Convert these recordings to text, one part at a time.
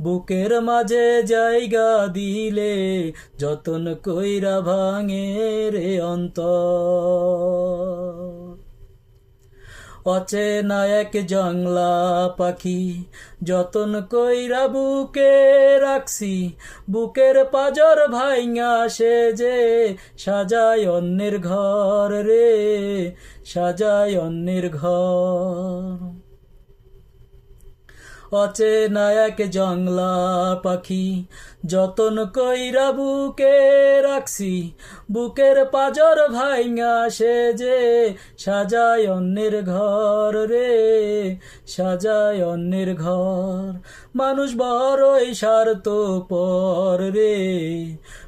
বুকের মাঝে জায়গা দিলে যতন কইরা ভাঙে রে অন্তর। অচেনা এক জংলা পাখি যতন কইরা বুকে রাখছি, বুকের পাজর ভাইঙা সে যে সাজায় অন্যের ঘর রে, সাজায় অন্যের ঘর। অচেনা এক জংলা পাখি। যতন কইরা বুকে রাখছি, বুকের পাজর ভাইঙা সে যে সাজায় অন্যের ঘর রে, সাজায় অন্যের ঘর। মানুষ বড়ই স্বার্থ পর রে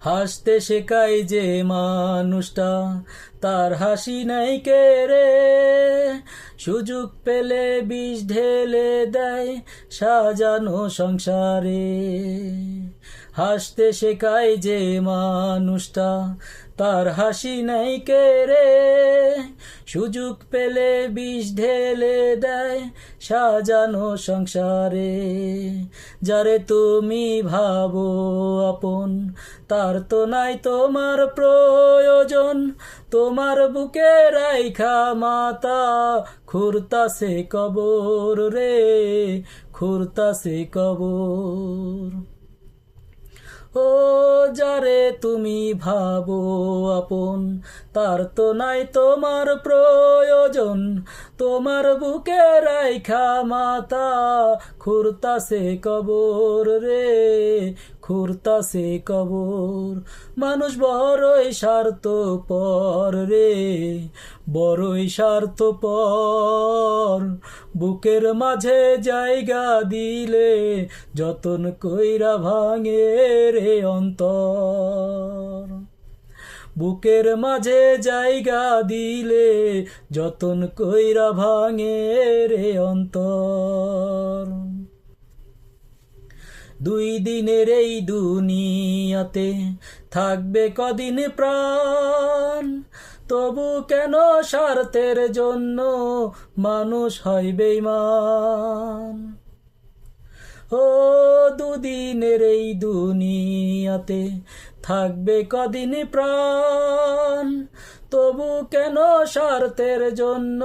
হাসতে শেখায় যে মানুষটা, তার হাসি নাই কে রে? সুযোগ পেলে বিষ ঢেলে দেয় সাজানো সংসারে। হাসতে শেখাই যে মানুষটা তার হাসি নাই রে? সুযোগ পেলে বিষ ঢেলে দেয় সাজানো সংসারে। যারে তুমি ভাবো আপন, তার তো নাই তোমার প্রয়োজন। তোমার বুকে রাইখা মাতা খুরতাছে কবর রে খুরতাছে কবর। ও যারে তুমি ভাবো আপন। তার তো নাই তোমার প্রয়োজন। তোমার বুকে রাইখা মাতা খুরতাছে কবর রে খুরতাছে কবর। মানুষ বড়ই স্বার্থ পর রে, বড়ই স্বার্থ পর বুকের মাঝে জায়গা দিলে যতন কইরা ভাঙে রে অন্তর। বুকের মাঝে জায়গা দিলে যতন কইরা ভাঙে রে অন্তর। দুই দিনের এই দুনিয়াতে থাকবে কদিন প্রাণ, তবু কেন স্বার্থের জন্য মানুষ হয় বেইমান ও দুদিনের এই দুনিয়াতে থাকবে কদিন প্রাণ? তবু কেন স্বার্থের জন্য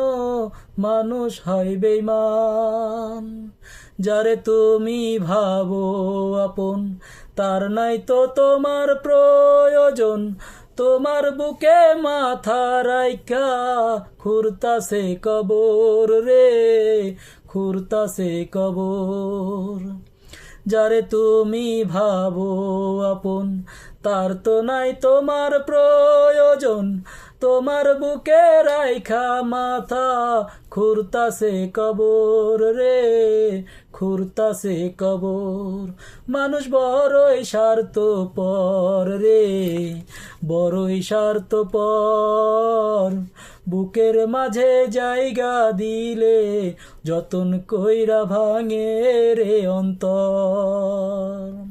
মানুষ হয় বেইমান যারে তুমি ভাবো আপন, তার নাই তো তোমার প্রয়োজন। তোমার বুকে মাথা রাইখা খুরতাছে কবর রে। খুরতাছে কবর যারে তুমি ভাবো আপন। তার তো নাই তোমার প্রয়োজন। তোমার বুকে রাইখা মাথা, খুরতাছে কবর রে, খুরতাছে কবর। মানুষ বড়ই স্বার্থ পর রে, বড়ই স্বার্থ পর বুকের মাঝে জায়গা দিলে যতন কইরা ভাঙে রে অন্তর।